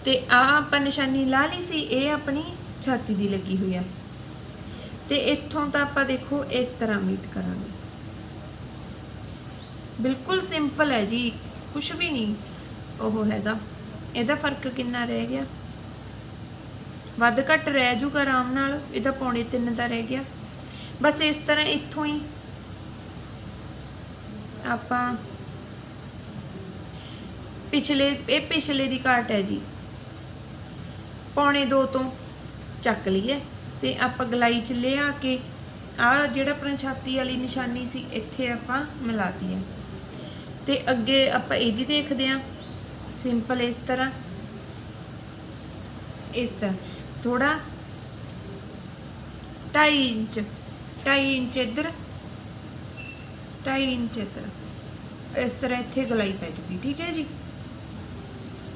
ਤੇ ਆ ਆਪਾਂ ਨਿਸ਼ਾਨੀ ਲਾ ਲਈ ਸੀ, ਇਹ ਆਪਣੀ ਛਾਤੀ ਦੀ ਲੱਗੀ ਹੋਈ ਆ। ਤੇ ਇੱਥੋਂ ਤਾਂ ਆਪਾਂ ਦੇਖੋ, ਇਸ ਤਰ੍ਹਾਂ ਮੀਟ ਕਰਾਂਗੇ। ਬਿਲਕੁਲ ਸਿੰਪਲ ਹੈ ਜੀ ਕੁਝ ਵੀ ਨਹੀਂ ਉਹ ਹੈਗਾ। ਇਹਦਾ ਫ਼ਰਕ ਕਿੰਨਾ ਰਹਿ ਗਿਆ? ਵੱਧ ਘੱਟ ਰਹਿ ਜੂਗਾ ਆਰਾਮ ਨਾਲ ਇਹਦਾ ਪੌਣੇ 3 ਦਾ ਰਹਿ ਗਿਆ। ਬਸ ਇਸ ਤਰ੍ਹਾਂ ਇੱਥੋਂ ਹੀ ਆਪਾਂ ਪਿਛਲੇ, ਇਹ ਪਿਛਲੇ ਦੀ ਘਾਟ ਹੈ ਜੀ। ਪੌਣੇ 2 ਤੋਂ ਚੱਕ ਲਈਏ ਤੇ ਆਪਾਂ ਗਲਾਈ ਚ ਲਿਆ ਕੇ ਆ ਜਿਹੜਾ ਆਪਣੀ ਛਾਤੀ ਵਾਲੀ ਨਿਸ਼ਾਨੀ ਸੀ, ਇੱਥੇ ਆਪਾਂ ਮਿਲਾਤੀ ਹੈ ਤੇ ਅੱਗੇ ਆਪਾਂ ਇਹਦੀ ਦੇਖਦੇ ਹਾਂ। ਸਿੰਪਲ ਇਸ ਤਰ੍ਹਾਂ। ਇਸ ਤਰ੍ਹਾਂ। ਥੋੜਾ 2.5 ਇੰਚ 2.5 ਇੰਚ ਇੱਧਰ 2.5 ਇੰਚ ਇੱਧਰ। ਇਸ ਤਰ੍ਹਾਂ ਇੱਥੇ ਗਲਾਈ ਪੈ ਜੂਗੀ, ਠੀਕ ਹੈ ਜੀ?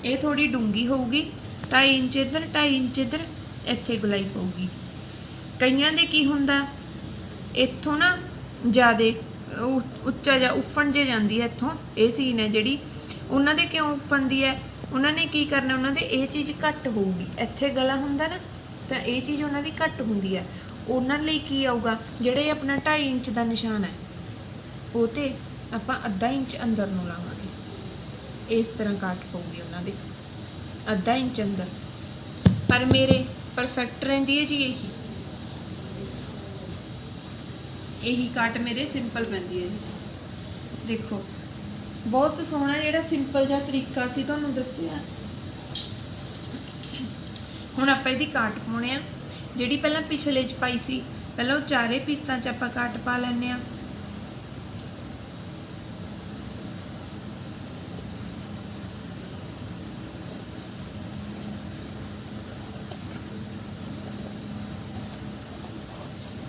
ਇਹ ਥੋੜੀ ਡੂੰਗੀ ਹੋਊਗੀ। 2.5 ਇੰਚ ਇੱਧਰ 2.5 ਇੰਚ ਇੱਧਰ, ਇੱਥੇ ਗਲਾਈ ਪਊਗੀ। ਕਈਆਂ ਦੇ ਕੀ ਹੁੰਦਾ, ਇੱਥੋਂ ਨਾ ਜਿਆਦੇ ਉੱਚਾ ਜਾਂ ਉਫਣ ਜੇ ਜਾਂਦੀ ਹੈ ਇੱਥੋਂ, ਇਹ ਸੀਨ ਹੈ ਜਿਹੜੀ। ਉਹਨਾਂ ਦੇ ਕਿਉਂ ਉਫਣਦੀ ਹੈ? ਉਹਨਾਂ ਨੇ ਕੀ ਕਰਨਾ, ਉਹਨਾਂ ਦੇ ਇਹ ਚੀਜ਼ ਘੱਟ ਹੋਊਗੀ। ਇੱਥੇ ਗਲਾ ਹੁੰਦਾ ਨਾ, ਤਾਂ ਇਹ ਚੀਜ਼ ਉਹਨਾਂ ਦੀ ਘੱਟ ਹੁੰਦੀ ਹੈ। ਉਹਨਾਂ ਲਈ ਕੀ ਆਊਗਾ? ਜਿਹੜੇ ਆਪਣਾ 2.5 ਇੰਚ ਦਾ ਨਿਸ਼ਾਨ ਹੈ, ਉਹ ਤੇ ਆਪਾਂ ਅੱਧਾ ਇੰਚ ਅੰਦਰ ਨੂੰ ਲਾਵਾਂਗੇ। ਇਸ ਤਰ੍ਹਾਂ ਕੱਟ ਪਊਗੀ ਉਹਨਾਂ ਦੇ। ਅੱਧਾ ਇੰਚ ਅੰਦਰ। ਪਰ ਮੇਰੇ ਪਰਫੈਕਟ ਰਹਿੰਦੀ ਹੈ ਜੀ ਇਹੀ। ਇਹੀ ਕੱਟ ਮੇਰੇ ਸਿੰਪਲ ਪੈਂਦੀ ਹੈ ਜੀ। ਦੇਖੋ ਬਹੁਤ ਸੋਹਣਾ ਜਿਹੜਾ ਸਿੰਪਲ ਜਿਹਾ ਤਰੀਕਾ ਸੀ ਤੁਹਾਨੂੰ ਦੱਸਿਆ। ਹੁਣ ਆਪਾਂ ਇਹਦੀ ਕਾਟ ਪਾਉਣੇ ਆ। ਜਿਹੜੀ ਪਹਿਲਾਂ ਪਿਛਲੇ ਚ ਪਾਈ ਸੀ, ਪਹਿਲਾਂ ਉਹ ਚਾਰੇ ਪੀਸਾਂ ਚ ਆਪਾਂ ਕਾਟ ਪਾ ਲੈਣੇ ਆ।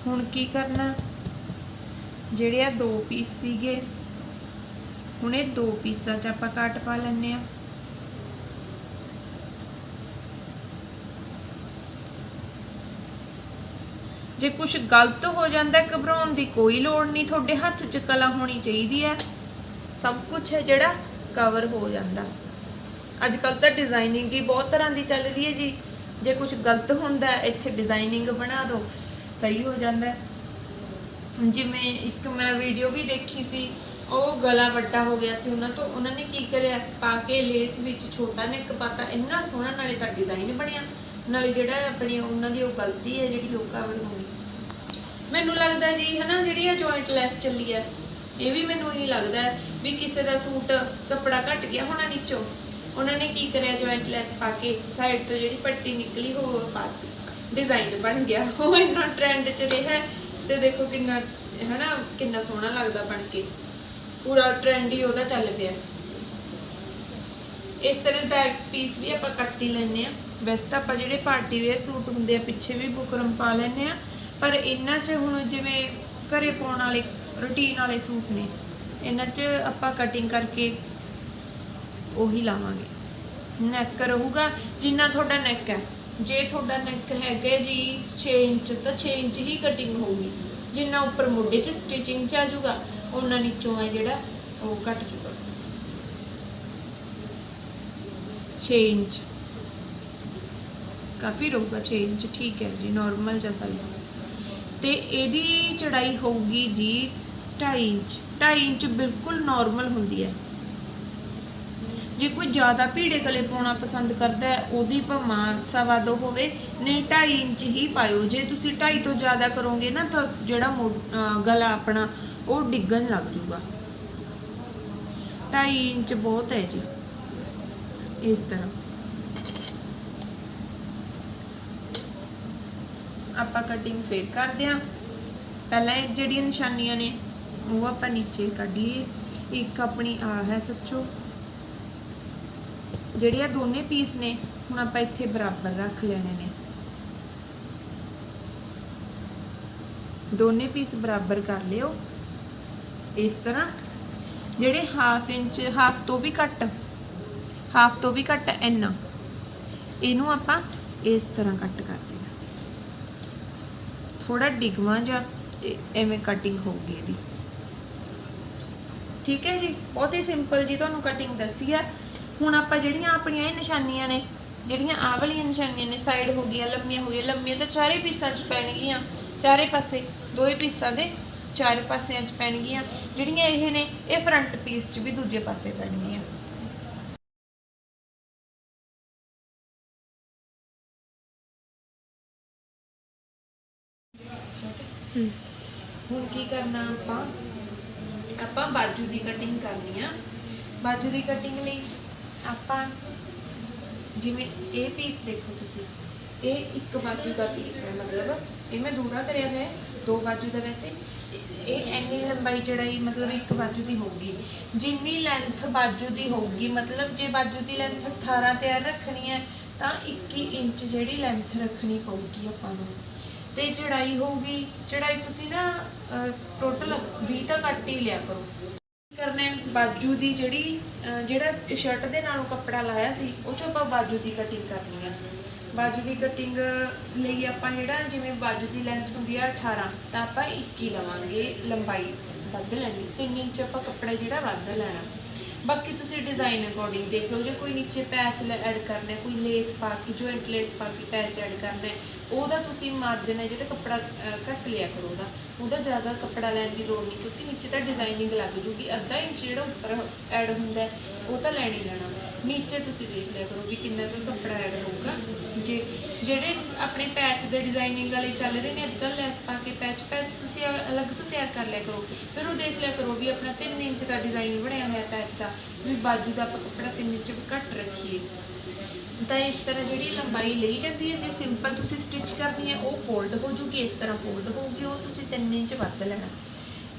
ਹੁਣ ਕੀ ਕਰਨਾ? ਜਿਹੜੇ ਆ ਦੋ ਪੀਸ ਸੀਗੇ ਹੁਣ ਇਹ ਦੋ ਪੀਸਾਂ ਚ ਆਪਾਂ ਕੱਟ ਪਾ ਲੈਣੇ ਆ ਜੇ ਕੁਝ ਗਲਤ ਹੋ ਜਾਂਦਾ, ਘਬਰਾਉਣ ਦੀ ਕੋਈ ਲੋੜ ਨਹੀਂ। ਤੁਹਾਡੇ ਹੱਥ 'ਚ ਕਲਾ ਹੋਣੀ ਚਾਹੀਦੀ ਹੈ। ਸਭ ਕੁਝ ਹੈ ਜਿਹੜਾ ਕਵਰ ਹੋ ਜਾਂਦਾ। ਅੱਜ ਕੱਲ ਤਾਂ ਡਿਜ਼ਾਈਨਿੰਗ ਹੀ ਬਹੁਤ ਤਰ੍ਹਾਂ ਦੀ ਚੱਲ ਰਹੀ ਹੈ ਜੀ। ਜੇ ਕੁਝ ਗਲਤ ਹੁੰਦਾ, ਇੱਥੇ ਡਿਜ਼ਾਈਨਿੰਗ ਬਣਾ ਦਿਓ, ਸਹੀ ਹੋ ਜਾਂਦਾ। ਜਿਵੇਂ ਇੱਕ ਮੈਂ ਵੀਡੀਓ ਵੀ ਦੇਖੀ ਸੀ। ਉਹ ਗਲਾ ਵੱਡਾ ਹੋ ਗਿਆ ਸੀ ਉਹਨਾਂ ਤੋਂ, ਉਹਨਾਂ ਨੇ ਕੀ ਕਰਿਆ? ਪਾ ਕੇ ਲੇਸ ਵਿੱਚ ਛੋਟਾ ਨੈਕ ਪਾਤਾ। ਇੰਨਾ ਸੋਹਣਾ ਨਾਲੇ ਤਾਂ ਡਿਜ਼ਾਈਨ ਬਣਿਆ। ਨਾਲੇ ਜਿਹੜਾ ਆਪਣੀ ਉਹਨਾਂ ਦੀ ਉਹ ਗਲਤੀ ਹੈ ਜਿਹੜੀ ਉਹ ਕਵਰ ਹੋ ਗਈ। ਮੈਨੂੰ ਲੱਗਦਾ ਜੀ, ਹਨਾ, ਜਿਹੜੀ ਇਹ ਜੁਆਇੰਟ ਲੈਸ ਚੱਲੀ ਹੈ, ਇਹ ਵੀ ਮੈਨੂੰ ਇਹ ਲੱਗਦਾ ਵੀ ਕਿਸੇ ਦਾ ਸੂਟ ਕੱਪੜਾ ਘਟ ਗਿਆ ਹੋਣਾ ਨੀਚੋਂ। ਉਹਨਾਂ ਨੇ ਕੀ ਕਰਿਆ? ਜੁਆਇੰਟ ਲੈਸ ਪਾ ਕੇ ਸਾਈਡ ਤੋਂ ਜਿਹੜੀ ਪੱਟੀ ਨਿਕਲੀ, ਉਹ ਪਾਤੀ। ਡਿਜ਼ਾਈਨ ਬਣ ਗਿਆ। ਉਹ ਇੰਨਾ ਟ੍ਰੈਂਡ ਚ ਰਿਹਾ ਤੇ ਦੇਖੋ ਕਿੰਨਾ, ਹਨਾ, ਕਿੰਨਾ ਸੋਹਣਾ ਲੱਗਦਾ ਬਣ ਕੇ। ਪੂਰਾ ਟ੍ਰੈਂਡ ਹੀ ਉਹਦਾ ਚੱਲ ਪਿਆ। ਇਸ ਤਰ੍ਹਾਂ ਬੈਕ ਪੀਸ ਵੀ ਆਪਾਂ ਕੱਟ ਹੀ ਲੈਣੇ ਆ ਵੈਸੇ ਤਾਂ ਆਪਾਂ ਜਿਹੜੇ ਪਾਰਟੀ ਵੇਅਰ ਸੂਟ ਹੁੰਦੇ ਆ, ਪਿੱਛੇ ਵੀ ਬੁਕਰਮ ਪਾ ਲੈਣੇ ਆ ਪਰ ਇਹਨਾਂ 'ਚ ਹੁਣ ਜਿਵੇਂ ਘਰੇ ਪਾਉਣ ਵਾਲੇ ਰੁਟੀਨ ਵਾਲੇ ਸੂਟ ਨੇ, ਇਹਨਾਂ 'ਚ ਆਪਾਂ ਕਟਿੰਗ ਕਰਕੇ ਉਹੀ ਲਾਵਾਂਗੇ। ਨੈਕ ਰਹੂਗਾ, ਜਿੰਨਾ ਤੁਹਾਡਾ ਨੈਕ ਹੈ। ਜੇ ਤੁਹਾਡਾ ਨੈਕ ਹੈਗਾ ਜੀ 6 ਇੰਚ, ਤਾਂ 6 ਇੰਚ ਹੀ ਕਟਿੰਗ ਹੋਊਗੀ। ਜਿੰਨਾ ਉੱਪਰ ਮੋਢੇ 'ਚ ਸਟਿਚਿੰਗ 'ਚ ਆ ਜਾਊਗਾ। ਉਹਨਾਂ ਨੀਚੋਂ ਹੈ ਜਿਹੜਾ ਉਹ ਘਟ ਜਾਊਗਾ 6 ਇੰਚ। ਕਾਫੀ ਰਹੂਗਾ 6 ਇੰਚ, ਠੀਕ ਹੈ ਜੀ ਨਾਰਮਲ ਜਿਹਾ ਸਾਈਜ਼ ਤੇ ਇਹਦੀ ਚੜਾਈ ਹੋਊਗੀ ਜੀ 2.5 ਇੰਚ। 2.5 ਇੰਚ ਬਿਲਕੁਲ ਨਾਰਮਲ ਹੁੰਦੀ ਹੈ। ਜੇ ਕੋਈ ਜ਼ਿਆਦਾ ਭੀੜੇ ਗਲੇ ਪਾਉਣਾ ਪਸੰਦ ਕਰਦਾ ਹੈ, ਉਹਦੀ ਭਾਵਾਂ ਸਵਾ ਦੋ ਹੋਵੇ, ਨਹੀਂ 2.5 ਇੰਚ ਹੀ ਪਾਇਓ। ਜੇ ਤੁਸੀਂ 2.5 ਤੋਂ ਜ਼ਿਆਦਾ ਕਰੋਗੇ ਨਾ ਤਾਂ ਜਿਹੜਾ ਗਲਾ ਆਪਣਾ ਉਹ ਡਿੱਗਣ ਲੱਗ ਜੂਗਾ। 2.5 ਇੰਚ ਬਹੁਤ ਹੈ ਜੀ। ਇਸ ਤਰ੍ਹਾਂ। ਆਪਾਂ ਕਟਿੰਗ ਫੇਰ ਕਰਦੇ ਹਾਂ। ਪਹਿਲਾਂ ਇਹ ਜਿਹੜੀਆਂ ਨਿਸ਼ਾਨੀਆਂ ਨੇ, ਉਹ ਆਪਾਂ ਨੀਚੇ ਕੱਢੀਏ। ਇੱਕ ਆਪਣੀ ਆ ਹੈ ਸੱਚੋ। ਜਿਹੜੇ ਆ ਦੋਨੇ ਪੀਸ ਨੇ, ਹੁਣ ਆਪਾਂ ਇੱਥੇ ਬਰਾਬਰ ਰੱਖ ਲੈਣੇ ਨੇ। ਦੋਨੇ ਪੀਸ ਬਰਾਬਰ ਕਰ ਲਿਓ। ਇਸ ਤਰ੍ਹਾਂ, ਜਿਹੜੇ ਹਾਫ ਇੰਚ ਹਾਫ ਤੋਂ ਵੀ ਘੱਟ ਹਾਫ ਤੋਂ ਵੀ ਘੱਟ ਇੰਨਾ ਇਹਨੂੰ ਆਪਾਂ ਇਸ ਤਰ੍ਹਾਂ ਕੱਟ ਕਰ ਦੇਣਾ। ਥੋੜਾ ਡਿਗਵਾ ਜਾਂ ਐਵੇਂ ਕਟਿੰਗ ਹੋਊਗੀ ਇਹਦੀ। ਠੀਕ ਹੈ ਜੀ? ਬਹੁਤ ਹੀ ਸਿੰਪਲ ਜੀ ਤੁਹਾਨੂੰ ਕਟਿੰਗ ਦੱਸੀ ਹੈ। ਹੁਣ ਆਪਾਂ ਜਿਹੜੀਆਂ ਆਪਣੀਆਂ ਇਹ ਨਿਸ਼ਾਨੀਆਂ ਨੇ, ਜਿਹੜੀਆਂ ਆਹ ਵਾਲੀਆਂ ਨਿਸ਼ਾਨੀਆਂ ਨੇ ਸਾਈਡ ਹੋ ਗਈਆਂ, ਲੰਮੀਆਂ ਹੋ ਗਈਆਂ, ਲੰਮੀਆਂ ਤਾਂ ਚਾਰੇ ਪੀਸਾਂ 'ਚ ਪੈਣਗੀਆਂ। ਚਾਰੇ ਪਾਸੇ ਦੋਏ ਪੀਸਾਂ ਦੇ ਚਾਰੇ ਪਾਸਿਆਂ 'ਚ ਪੈਣਗੀਆਂ ਜਿਹੜੀਆਂ ਇਹ ਨੇ ਇਹ ਫਰੰਟ ਪੀਸ 'ਚ ਵੀ ਦੂਜੇ ਪਾਸੇ ਪੈਣਗੀਆਂ। ਹੁਣ ਕੀ ਕਰਨਾ ਆਪਾਂ? ਆਪਾਂ ਬਾਜੂ ਦੀ ਕਟਿੰਗ ਕਰਨੀ ਆ। ਬਾਜੂ ਦੀ ਕਟਿੰਗ ਲਈ ਆਪਾਂ ਜਿਵੇਂ ਇਹ ਪੀਸ ਦੇਖੋ ਤੁਸੀਂ ਇਹ ਇੱਕ ਬਾਜੂ ਦਾ ਪੀਸ ਹੈ ਮਤਲਬ ਇਹ ਮੈਂ ਦੂਰਾ ਕਰਿਆ ਹੋਇਆ ਹੈ ਦੋ ਬਾਜੂ ਦਾ ਵੈਸੇ। ਇਹ- ਇੰਨੀ ਲੰਬਾਈ ਚੜਾਈ ਮਤਲਬ ਇੱਕ ਬਾਜੂ ਦੀ ਹੋਊਗੀ। ਜਿੰਨੀ ਲੈਂਥ ਬਾਜੂ ਦੀ ਹੋਊਗੀ, ਮਤਲਬ ਜੇ ਬਾਜੂ ਦੀ ਲੈਂਥ 18 ਤਿਆਰ ਰੱਖਣੀ ਹੈ, ਤਾਂ 21 ਇੰਚ ਜਿਹੜੀ ਲੈਂਥ ਰੱਖਣੀ ਪਊਗੀ ਆਪਾਂ ਨੂੰ। ਤੇ ਚੜਾਈ ਹੋਊਗੀ, ਚੜਾਈ ਤੁਸੀਂ ਨਾ ਟੋਟਲ 20 ਤਾਂ ਕੱਟ ਹੀ ਲਿਆ ਕਰੋ। ਕਰਨਾ ਬਾਜੂ ਦੀ ਜਿਹੜੀ ਜਿਹੜਾ ਸ਼ਰਟ ਦੇ ਨਾਲੋਂ ਕੱਪੜਾ ਲਾਇਆ ਸੀ, ਉਹ ਚੋਂ ਆਪਾਂ ਬਾਜੂ ਦੀ ਕਟਿੰਗ ਕਰਨੀ ਹੈ। ਬਾਜੂ ਦੀ ਕਟਿੰਗ ਲਈ ਆਪਾਂ ਜਿਹੜਾ, ਜਿਵੇਂ ਬਾਜੂ ਦੀ ਲੈਂਥ ਹੁੰਦੀ ਆ 18 ਤਾਂ ਆਪਾਂ 21 ਲਵਾਂਗੇ ਲੰਬਾਈ ਵੱਧ ਲੈਣੀ 3 ਇੰਚ ਆਪਾਂ ਕੱਪੜਾ ਜਿਹੜਾ ਵੱਧ ਲੈਣਾ। ਬਾਕੀ ਤੁਸੀਂ ਡਿਜ਼ਾਈਨ ਅਕੋਰਡਿੰਗ ਦੇਖ ਲਓ, ਜੇ ਕੋਈ ਨੀਚੇ ਪੈਚ ਐਡ ਕਰਨਾ ਕੋਈ ਲੇਸ ਪਾ ਕੇ ਜੁਆਇੰਟ ਲੇਸ ਪਾ ਕੇ ਪੈਚ ਐਡ ਕਰਨਾ ਉਹਦਾ ਤੁਸੀਂ ਮਾਰਜਨ ਹੈ ਜਿਹੜਾ ਕੱਪੜਾ ਘੱਟ ਲਿਆ ਕਰੋ ਉਹਦਾ। ਉਹਦਾ ਜ਼ਿਆਦਾ ਕੱਪੜਾ ਲੈਣ ਦੀ ਲੋੜ ਨਹੀਂ, ਕਿਉਂਕਿ ਨੀਚੇ ਤਾਂ ਡਿਜ਼ਾਈਨਿੰਗ ਲੱਗ ਜੂਗੀ। ਅੱਧਾ ਇੰਚ ਜਿਹੜਾ ਉੱਪਰ ਐਡ ਹੁੰਦਾ ਉਹ ਤਾਂ ਲੈਣੀ ਲੈਣਾ। ਨੀਚੇ ਤੁਸੀਂ ਦੇਖ ਲਿਆ ਕਰੋ ਵੀ ਕਿੰਨਾ ਕੁ ਕੱਪੜਾ ਐਡ ਹੋਊਗਾ। ਜੇ ਜਿਹੜੇ ਆਪਣੇ ਪੈਚ ਦੇ ਡਿਜ਼ਾਈਨਿੰਗ ਵਾਲੇ ਚੱਲ ਰਹੇ ਨੇ ਅੱਜ ਕੱਲ੍ਹ ਲੈਸ ਪਾ ਕੇ ਪੈਚ ਪੈਚ ਤੁਸੀਂ ਅਲੱਗ ਤੋਂ ਤਿਆਰ ਕਰ ਲਿਆ ਕਰੋ। ਫਿਰ ਉਹ ਦੇਖ ਲਿਆ ਕਰੋ ਵੀ ਆਪਣਾ 3 ਇੰਚ ਦਾ ਡਿਜ਼ਾਈਨ ਬਣਿਆ ਹੋਇਆ ਪੈਚ ਦਾ, ਵੀ ਬਾਜੂ ਦਾ ਆਪਾਂ ਕੱਪੜਾ 3 ਇੰਚ ਘੱਟ ਰੱਖੀਏ। ਤਾਂ ਇਸ ਤਰ੍ਹਾਂ ਜਿਹੜੀ ਲੰਬਾਈ ਲਈ ਜਾਂਦੀ ਹੈ, ਜੇ ਸਿੰਪਲ ਤੁਸੀਂ ਸਟਿਚ ਕਰਨੀ ਹੈ, ਉਹ ਫੋਲਡ ਹੋ ਜੂਗੀ, ਇਸ ਤਰ੍ਹਾਂ ਫੋਲਡ ਹੋਊਗੀ, ਉਹ ਤੁਸੀਂ 3 ਇੰਚ ਵੱਧ ਲੈਣਾ।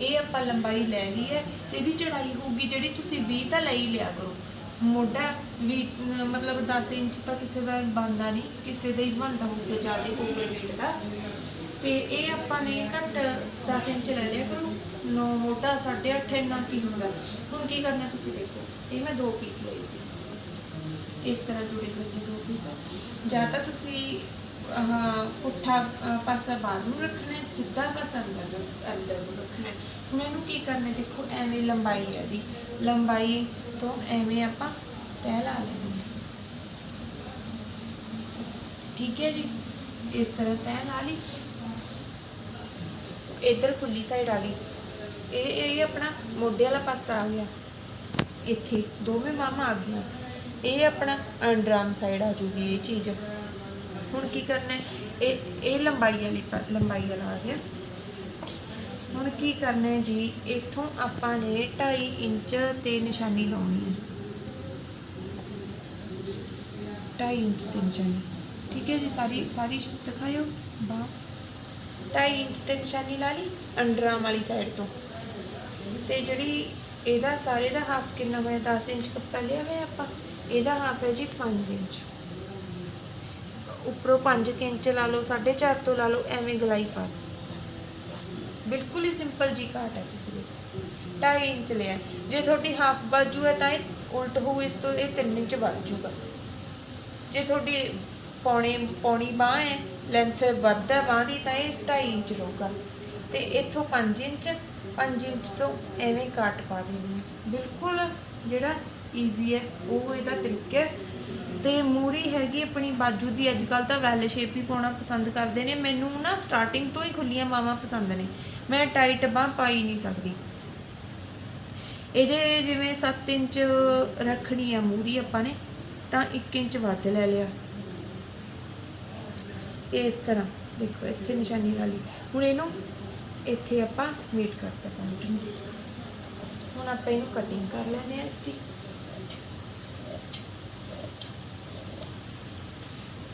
ਇਹ ਆਪਾਂ ਲੰਬਾਈ ਲੈ ਲਈ ਹੈ, ਤੇ ਇਹਦੀ ਚੜਾਈ ਹੋਊਗੀ ਜਿਹੜੀ ਤੁਸੀਂ 20 ਤਾਂ ਲਈ ਲਿਆ ਕਰੋ। ਮੋਢਾ ਵੀ ਅਮ, ਮਤਲਬ 10 ਇੰਚ ਤਾਂ ਕਿਸੇ ਦਾ ਬਣਦਾ ਨਹੀਂ ਕਿਸੇ ਦਾ ਹੀ ਬਣਦਾ ਹੋਊਗਾ ਜ਼ਿਆਦਾ ਓਵਰ weight ਦਾ। ਤੇ ਇਹ ਆਪਾਂ ਨੇ ਘੱਟ 10 ਇੰਚ ਲੈ ਲਿਆ ਕਰੋ। ਨੋ ਮੋਢਾ 8.5 ਇੰਨਾ ਕੀ ਹੁੰਦਾ? ਹੁਣ ਕੀ ਕਰਨਾ ਤੁਸੀਂ ਦੇਖੋ ਇਹ ਮੈਂ ਦੋ ਪੀਸ ਲਏ ਸੀ। ਇਸ ਤਰ੍ਹਾਂ ਜੁੜੇ ਹੋਏ ਨੇ ਦੋ ਪੀਸ ਜਾਂ ਤਾਂ ਤੁਸੀਂ ਪੁੱਠਾ ਪਾਸਾ ਬਾਹਰ ਨੂੰ ਰੱਖਣਾ, ਸਿੱਧਾ ਪਾਸਾ ਅੰਦਰ ਅੰਦਰ ਨੂੰ ਰੱਖਣਾ। ਹੁਣ ਇਹਨੂੰ ਕੀ ਕਰਨਾ, ਦੇਖੋ, ਐਵੇਂ ਲੰਬਾਈ ਹੈ ਇਹਦੀ। ਲੰਬਾਈ ਤੋਂ ਐਵੇਂ ਆਪਾਂ ਤਹਿ ਲਾ ਲੈਣੀ ਹੈ। ਠੀਕ ਹੈ ਜੀ? ਇਸ ਤਰ੍ਹਾਂ ਤਹਿ ਲਾ ਲਈ। ਇੱਧਰ ਖੁੱਲੀ ਸਾਈਡ ਆ ਗਈ। ਇਹ ਇਹ ਆਪਣਾ ਮੋਢੇ ਵਾਲਾ ਪਾਸਾ ਆ ਗਿਆ। ਇੱਥੇ ਦੋਵੇਂ ਬਾਹਾਂ ਆ ਗਈਆਂ। ਇਹ ਆਪਣਾ ਅੰਡਰ ਅੰਡਰਆਰਮ ਸਾਈਡ ਆ ਜੂਗੀ ਇਹ ਚੀਜ਼। ਹੁਣ ਕੀ ਕਰਨਾ ਇਹ ਇਹ ਲੰਬਾਈ ਵਾਲੀ ਲੰਬਾਈ ਵਾਲਾ ਆ ਗਿਆ। ਹੁਣ ਕੀ ਕਰਨਾ ਹੈ ਜੀ? ਇੱਥੋਂ ਆਪਾਂ ਨੇ 2.5 ਇੰਚ ਤੇ ਨਿਸ਼ਾਨੀ ਲਾਉਣੀ ਹੈ। 2.5 ਇੰਚ ਤੇ ਨਿਸ਼ਾਨੀ। ਠੀਕ ਹੈ ਜੀ? ਸਾਰੀ ਸਾਰੀ ਦਿਖਾਇਓ। ਬਾਹ। 2.5 ਇੰਚ ਤੇ ਨਿਸ਼ਾਨੀ ਲਾ ਲਈ ਅੰਡਰਆਰਮ ਵਾਲੀ ਸਾਈਡ ਤੋਂ। ਤੇ ਜਿਹੜੀ ਇਹਦਾ, ਸਾਰੇ ਦਾ ਹਾਫ ਕਿੰਨਾ ਹੋਇਆ? 10 ਇੰਚ ਕੱਪੜਾ ਲਿਆ ਹੋਇਆ ਆਪਾਂ। ਇਹਦਾ ਹਾਫ ਹੈ ਜੀ 5 ਇੰਚ। ਉੱਪਰੋਂ 5 ਇੰਚ ਲਾ ਲਓ 4.5 ਤੋਂ ਲਾ ਲਓ, ਐਵੇਂ ਗਲਾਈ ਪਾ ਦਿਓ। ਬਿਲਕੁਲ ਹੀ ਸਿੰਪਲ ਜੀ ਕਾਟ ਹੈ ਤੁਸੀਂ ਦੇਖੋ। 2.5 ਇੰਚ ਲਿਆ ਜੇ ਤੁਹਾਡੀ ਹਾਫ ਬਾਜੂ ਹੈ ਤਾਂ ਇਹ ਉਲਟ ਹੋਊ, ਇਸ ਤੋਂ ਇਹ 3 ਇੰਚ ਵੱਧ ਜੂਗਾ ਜੇ ਤੁਹਾਡੀ ਪੌਣੇ, ਪੌਣੀ ਬਾਹ ਹੈ ਲੈਂਥ ਵੱਧ ਹੈ ਬਾਹ ਦੀ, ਤਾਂ ਇਹ 2.5 ਇੰਚ ਰਹੂਗਾ। ਤੇ ਇੱਥੋਂ 5 ਇੰਚ 5 ਇੰਚ ਤੋਂ ਐਵੇਂ ਕਾਟ ਪਾ ਦੇਣੀ ਹੈ। ਬਿਲਕੁਲ ਜਿਹੜਾ ਈਜ਼ੀ ਹੈ, ਉਹ ਇਹਦਾ ਤਰੀਕਾ ਹੈ। ਤੇ ਮੂਰੀ ਹੈਗੀ ਆਪਣੀ ਬਾਜੂ ਦੀ। ਅੱਜ ਕੱਲ ਤਾਂ ਵੈਲ ਸ਼ੇਪ ਹੀ ਪਾਉਣਾ ਪਸੰਦ ਕਰਦੇ ਨੇ। ਮੈਨੂੰ ਨਾ ਸਟਾਰਟਿੰਗ ਤੋਂ ਹੀ ਖੁੱਲੀਆਂ ਬਾਹਾਂ ਪਸੰਦ ਨੇ। ਮੈਂ ਟਾਈਟ ਬਾਹ ਪਾਈ ਨਹੀਂ ਸਕਦੀ। ਇਹਦੇ ਜਿਵੇਂ 7 ਇੰਚ ਰੱਖਣੀ ਆ ਮੂਰੀ ਆਪਾਂ ਨੇ, ਤਾਂ 1 ਇੰਚ ਵੱਧ ਲੈ ਲਿਆ। ਇਸ ਤਰ੍ਹਾਂ। ਦੇਖੋ, ਇੱਥੇ ਨਿਸ਼ਾਨੀ ਵਾਲੀ ਹੁਣ ਇਹਨੂੰ ਇੱਥੇ ਆਪਾਂ ਮੀਟ ਕਰਤਾ ਪੁਆਇੰਟ ਨੂੰ ਹੁਣ ਆਪਾਂ ਇਹਨੂੰ ਕਟਿੰਗ ਕਰ ਲੈਂਦੇ ਆ ਇਸ ਦੀ।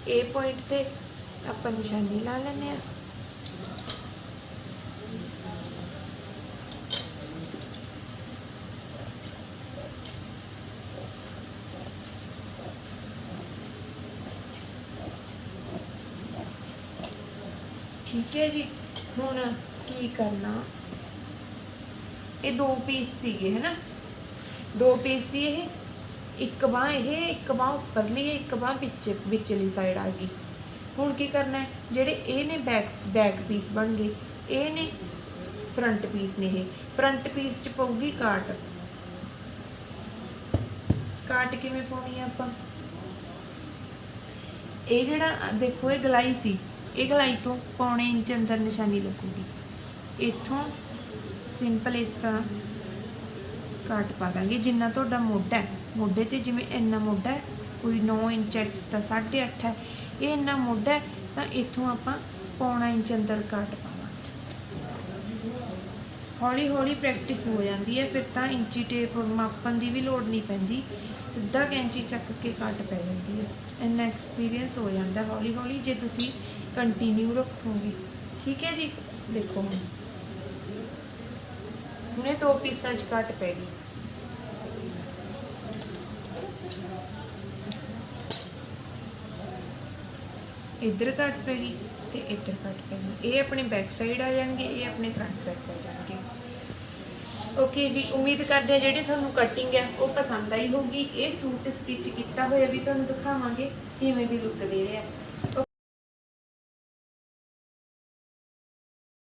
ਇਹ ਪੁਆਇੰਟ ਤੇ ਆਪਾਂ ਨਿਸ਼ਾਨੀ ਲਾ ਲੈਂਦੇ ਆ ਠੀਕ ਹੈ ਜੀ ਹੁਣ ਕੀ ਕਰਨਾ ਇਹ ਦੋ ਪੀਸ ਸੀਗੇ ਹੈਨਾ ਦੋ ਪੀਸ ਸੀ ਇਹ ਇੱਕ ਬਾਹ ਇਹ, ਇੱਕ ਬਾਹ ਉੱਪਰਲੀ ਹੈ, ਇੱਕ ਬਾਹ ਵਿੱਚ ਵਿਚਲੀ ਸਾਈਡ ਆ ਗਈ। ਹੁਣ ਕੀ ਕਰਨਾ ਹੈ? ਜਿਹੜੇ ਇਹ ਨੇ ਬੈਕ ਬੈਕ ਪੀਸ ਬਣ ਗਏ, ਇਹ ਨੇ ਫਰੰਟ ਪੀਸ ਨੇ ਇਹ। ਫਰੰਟ ਪੀਸ ਚ ਪਊਗੀ ਕਾਟ। ਕਾਟ ਕਿਵੇਂ ਪਾਉਣੀ ਆ ਆਪਾਂ? ਇਹ ਜਿਹੜਾ, ਦੇਖੋ, ਇਹ ਗਲਾਈ ਸੀ। ਇਹ ਗਲਾਈ ਤੋਂ ਪੌਣੇ ਇੰਚ ਅੰਦਰ ਨਿਸ਼ਾਨੀ ਲੱਗੂਗੀ। ਇੱਥੋਂ ਸਿੰਪਲ ਇਸ ਤਰ੍ਹਾਂ ਕਾਟ ਪਾ ਦਾਂਗੇ, ਜਿੰਨਾ ਤੁਹਾਡਾ ਮੋਢਾ ਹੈ। ਮੋਢੇ ਤੇ ਜਿਵੇਂ ਇੰਨਾ ਮੋਢਾ ਕੋਈ 9 ਇੰਚ ਐਕਸਟਰਾ 8.5 ਹੈ, ਇਹ ਇੰਨਾ ਮੋਢਾ ਤਾਂ ਇੱਥੋਂ ਆਪਾਂ ਪੌਣਾ ਇੰਚ ਅੰਦਰ ਕਾਟ ਪਾਵਾਂਗੇ। ਹੌਲੀ ਹੌਲੀ ਪ੍ਰੈਕਟਿਸ ਹੋ ਜਾਂਦੀ ਹੈ, ਫਿਰ ਤਾਂ ਇੰਚੀ ਟੇਪ ਮਾਪਣ ਦੀ ਵੀ ਲੋੜ ਨਹੀਂ ਪੈਂਦੀ, ਸਿੱਧਾ ਕੈਂਚੀ ਚੱਕ ਕੇ ਕੱਟ ਪੈ ਜਾਂਦੀ ਹੈ। ਇੰਨਾ ਐਕਸਪੀਰੀਅੰਸ ਹੋ ਜਾਂਦਾ ਹੌਲੀ ਹੌਲੀ, ਜੇ ਤੁਸੀਂ ਕੰਟੀਨਿਊ ਰੱਖੋਗੇ। ਠੀਕ ਹੈ ਜੀ? ਦੇਖੋ ਹੁਣ। ਹੁਣ ਇਹ ਦੋ ਪੀਸਾਂ 'ਚ ਕੱਟ ਪੈ ਗਈ। ਇੱਧਰ ਕੱਟ ਪੈ ਤੇ ਇੱਧਰ ਕੱਟ ਪੈ ਇਹ ਆਪਣੇ ਬੈਕ ਸਾਈਡ ਆ ਜਾਣਗੇ, ਇਹ ਆਪਣੇ ਫਰੰਟ ਸਾਈਡ ਆ ਜਾਣਗੇ। ਓਕੇ ਜੀ, ਉਮੀਦ ਕਰਦੇ ਆ ਜਿਹੜੀ ਤੁਹਾਨੂੰ ਕਟਿੰਗ ਹੈ ਉਹ ਪਸੰਦ ਆਈ ਹੋਊਗੀ। ਇਹ ਸੂਟ ਸਟਿਚ ਕੀਤਾ ਹੋਇਆ ਵੀ ਤੁਹਾਨੂੰ ਦਿਖਾਵਾਂਗੇ ਕਿਵੇਂ ਦੀ ਲੁੱਕ ਦੇ ਰਿਹਾ।